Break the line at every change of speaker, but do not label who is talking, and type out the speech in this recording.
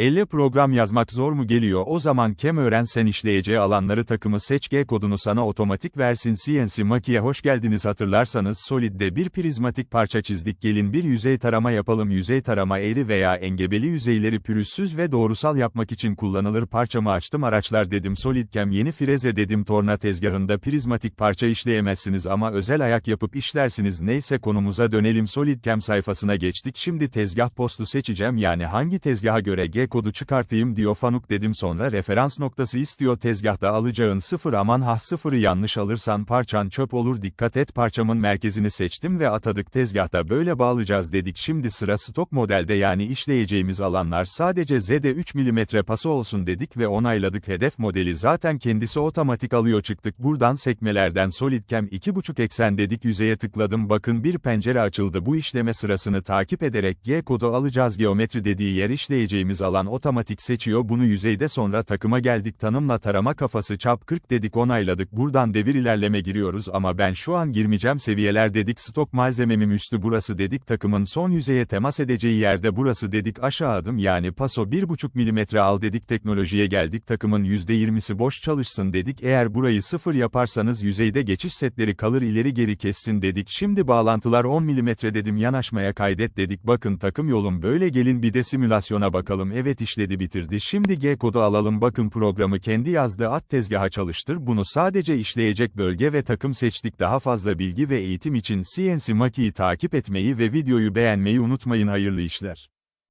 Elle program yazmak zor mu geliyor? O zaman kem öğren sen işleyeceği alanları takımı seç G kodunu sana otomatik versin. CNC Maki'ye hoş geldiniz. Hatırlarsanız Solid'de bir prizmatik parça çizdik. Gelin bir yüzey tarama yapalım. Yüzey tarama eğri veya engebeli yüzeyleri pürüzsüz ve doğrusal yapmak için kullanılır. Parçamı açtım araçlar dedim. SolidCam yeni freze dedim. Torna tezgahında prizmatik parça işleyemezsiniz ama özel ayak yapıp işlersiniz. Neyse konumuza dönelim. SolidCam sayfasına geçtik. Şimdi tezgah postu seçeceğim. Yani hangi tezgaha göre G kodu çıkartayım diyor Fanuk dedim sonra referans noktası istiyor tezgahta alacağın sıfır aman ha sıfırı yanlış alırsan parçan çöp olur dikkat et parçamın merkezini seçtim ve atadık tezgahta böyle bağlayacağız dedik şimdi sıra stok modelde yani işleyeceğimiz alanlar sadece Z'de 3 mm pası olsun dedik ve onayladık hedef modeli zaten kendisi otomatik alıyor çıktık buradan sekmelerden SolidCam 2.5 eksen dedik yüzeye tıkladım bakın bir pencere açıldı bu işleme sırasını takip ederek G kodu alacağız geometri dediği yer işleyeceğimiz alan otomatik seçiyor bunu yüzeyde sonra takıma geldik tanımla tarama kafası çap 40 dedik onayladık buradan devir ilerleme giriyoruz ama ben şu an girmeyeceğim seviyeler dedik stok malzememim üstü burası dedik takımın son yüzeye temas edeceği yerde burası dedik aşağı adım yani paso 1.5 mm al dedik teknolojiye geldik takımın %20'si boş çalışsın dedik eğer burayı sıfır yaparsanız yüzeyde geçiş setleri kalır ileri geri kessin dedik şimdi bağlantılar 10 mm dedim yanaşmaya kaydet dedik bakın takım yolum böyle gelin bir de simülasyona bakalım evet işledi bitirdi. Şimdi G kodu alalım. Bakın programı kendi yazdığı at tezgaha çalıştır. Bunu sadece işleyecek bölge ve takım seçtik. Daha fazla bilgi ve eğitim için CNC Maki'yi takip etmeyi ve videoyu beğenmeyi unutmayın. Hayırlı işler.